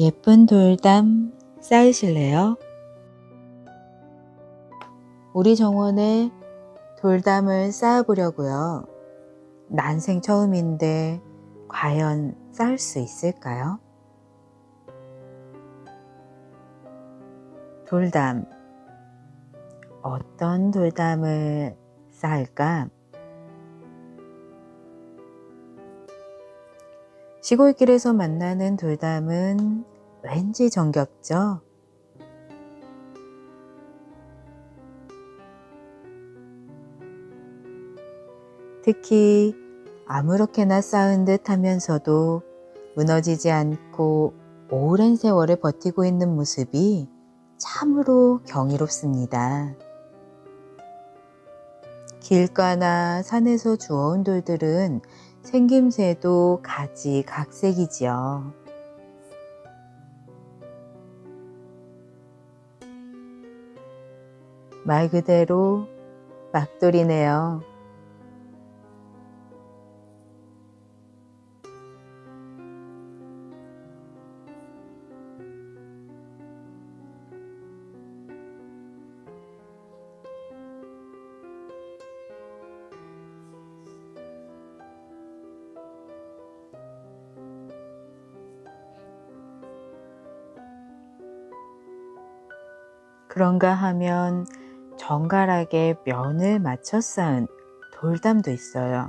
예쁜 돌담 쌓으실래요? 우리 정원에 돌담을 쌓아보려고요. 난생 처음인데 과연 쌓을 수 있을까요? 돌담. 어떤 돌담을 쌓을까? 시골길에서 만나는 돌담은 왠지 정겹죠? 특히 아무렇게나 쌓은 듯 하면서도 무너지지 않고 오랜 세월을 버티고 있는 모습이 참으로 경이롭습니다. 길가나 산에서 주워온 돌들은 생김새도 가지각색이지요. 말 그대로 막돌이네요. 그런가 하면 정갈하게 면을 맞춰 쌓은 돌담도 있어요.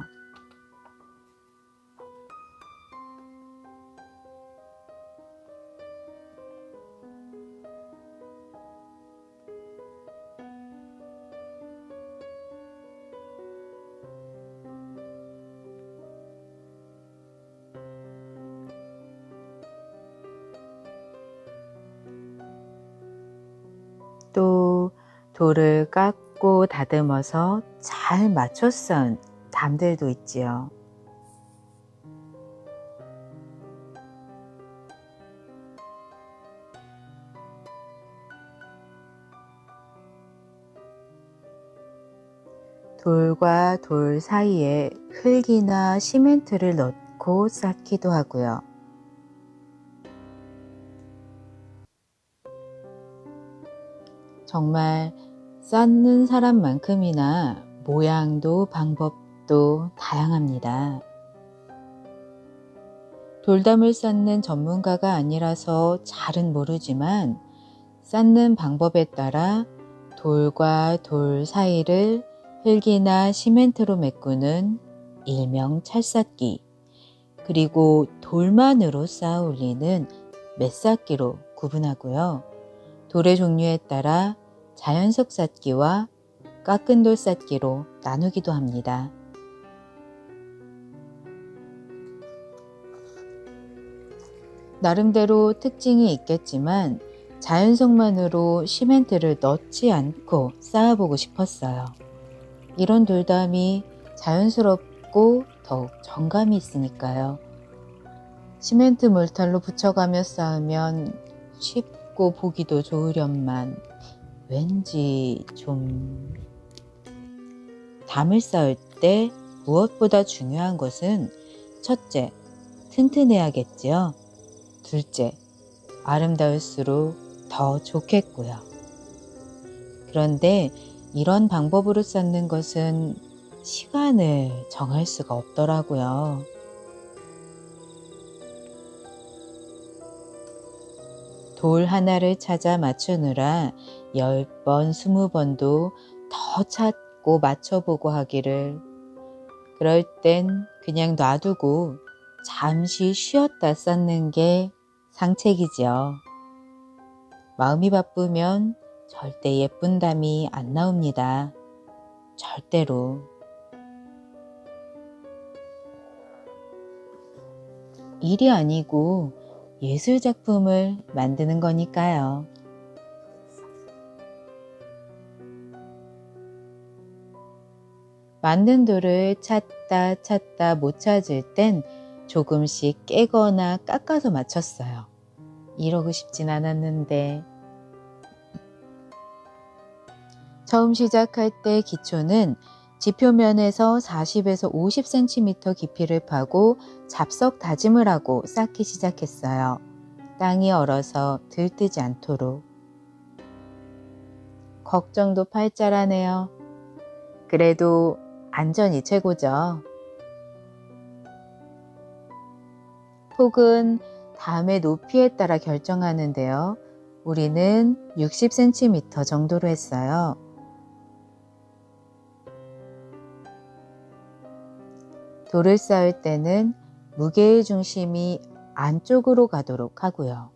돌을 깎고 다듬어서 잘 맞춰 쌓은 담들도 있지요. 돌과 돌 사이에 흙이나 시멘트를 넣고 쌓기도 하고요. 정말 쌓는 사람만큼이나 모양도 방법도 다양합니다. 돌담을 쌓는 전문가가 아니라서 잘은 모르지만 쌓는 방법에 따라 돌과 돌 사이를 흙이나 시멘트로 메꾸는 일명 찰쌓기, 그리고 돌만으로 쌓아 올리는 맷쌓기로 구분하고요. 돌의 종류에 따라 자연석 쌓기와 깎은 돌 쌓기로 나누기도 합니다. 나름대로 특징이 있겠지만 자연석만으로 시멘트를 넣지 않고 쌓아보고 싶었어요. 이런 돌담이 자연스럽고 더욱 정감이 있으니까요. 시멘트 몰탈로 붙여가며 쌓으면 쉽고 보기도 좋으련만 왠지 좀 담을 쌓을 때 무엇보다 중요한 것은 첫째, 튼튼해야겠지요. 둘째, 아름다울수록 더 좋겠고요. 그런데 이런 방법으로 쌓는 것은 시간을 정할 수가 없더라고요. 돌 하나를 찾아 맞추느라 10번, 20번도 더 찾고 맞춰보고 하기를 그럴 땐 그냥 놔두고 잠시 쉬었다 쌓는 게 상책이지요. 마음이 바쁘면 절대 예쁜 담이 안 나옵니다. 절대로. 일이 아니고 예술 작품을 만드는 거니까요. 만든 돌을 찾다 찾다 못 찾을 땐 조금씩 깨거나 깎아서 맞췄어요. 이러고 싶진 않았는데 처음 시작할 때 기초는 지표면에서 40에서 50cm 깊이를 파고 잡석 다짐을 하고 쌓기 시작했어요. 땅이 얼어서 들뜨지 않도록 걱정도 팔자라네요. 그래도 안전이 최고죠. 폭은 담의 높이에 따라 결정하는데요. 우리는 60cm 정도로 했어요. 돌을 쌓을 때는 무게의 중심이 안쪽으로 가도록 하고요.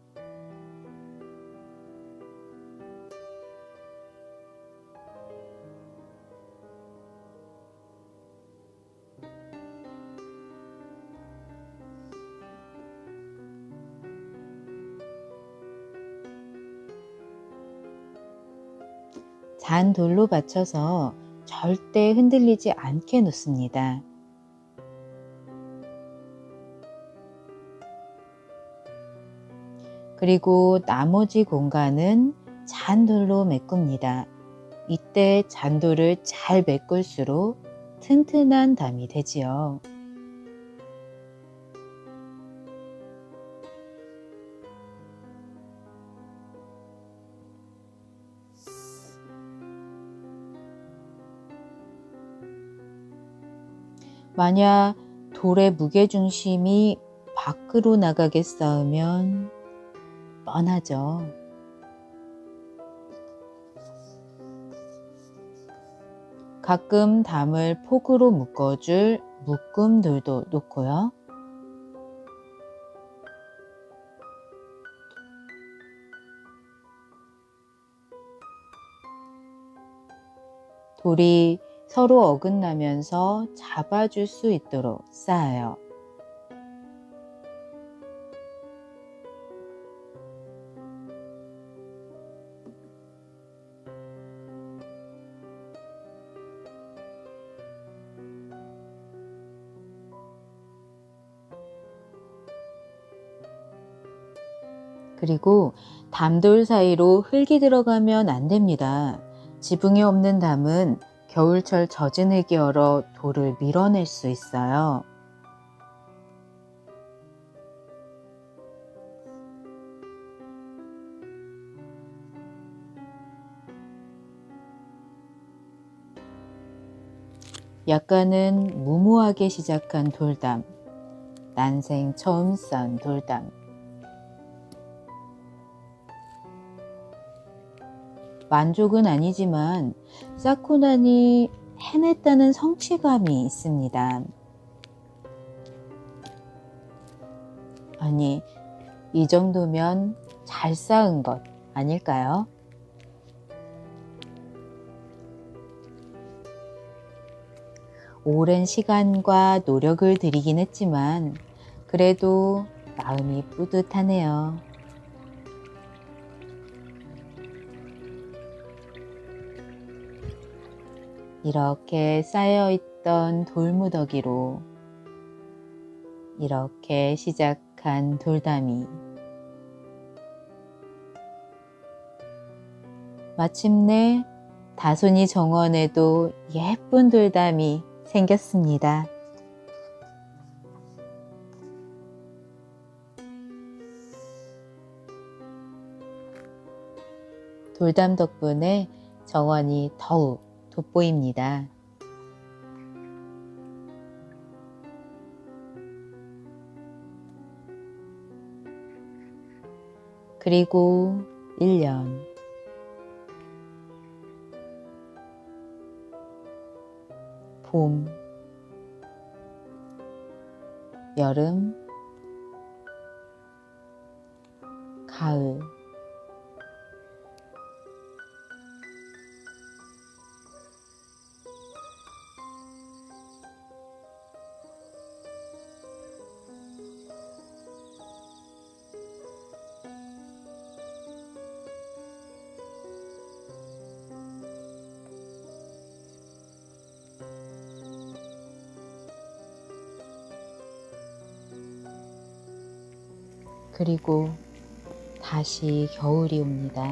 잔 돌로 받쳐서 절대 흔들리지 않게 놓습니다. 그리고 나머지 공간은 잔돌로 메꿉니다. 이때 잔돌을 잘 메꿀수록 튼튼한 담이 되지요. 만약 돌의 무게중심이 밖으로 나가게 쌓으면 뻔하죠. 가끔 담을 폭으로 묶어줄 묶음돌도 놓고요. 돌이 서로 어긋나면서 잡아줄 수 있도록 쌓아요. 그리고 담돌 사이로 흙이 들어가면 안 됩니다. 지붕이 없는 담은 겨울철 젖은 흙이 얼어 돌을 밀어낼 수 있어요. 약간은 무모하게 시작한 돌담, 난생 처음 쌓은 돌담. 만족은 아니지만 쌓고 나니 해냈다는 성취감이 있습니다. 아니, 이 정도면 잘 쌓은 것 아닐까요? 오랜 시간과 노력을 들이긴 했지만 그래도 마음이 뿌듯하네요. 이렇게 쌓여있던 돌무더기로 이렇게 시작한 돌담이 마침내 다손이 정원에도 예쁜 돌담이 생겼습니다. 돌담 덕분에 정원이 더욱 돋보입니다. 그리고 1년. 봄. 여름. 가을 그리고 다시 겨울이 옵니다.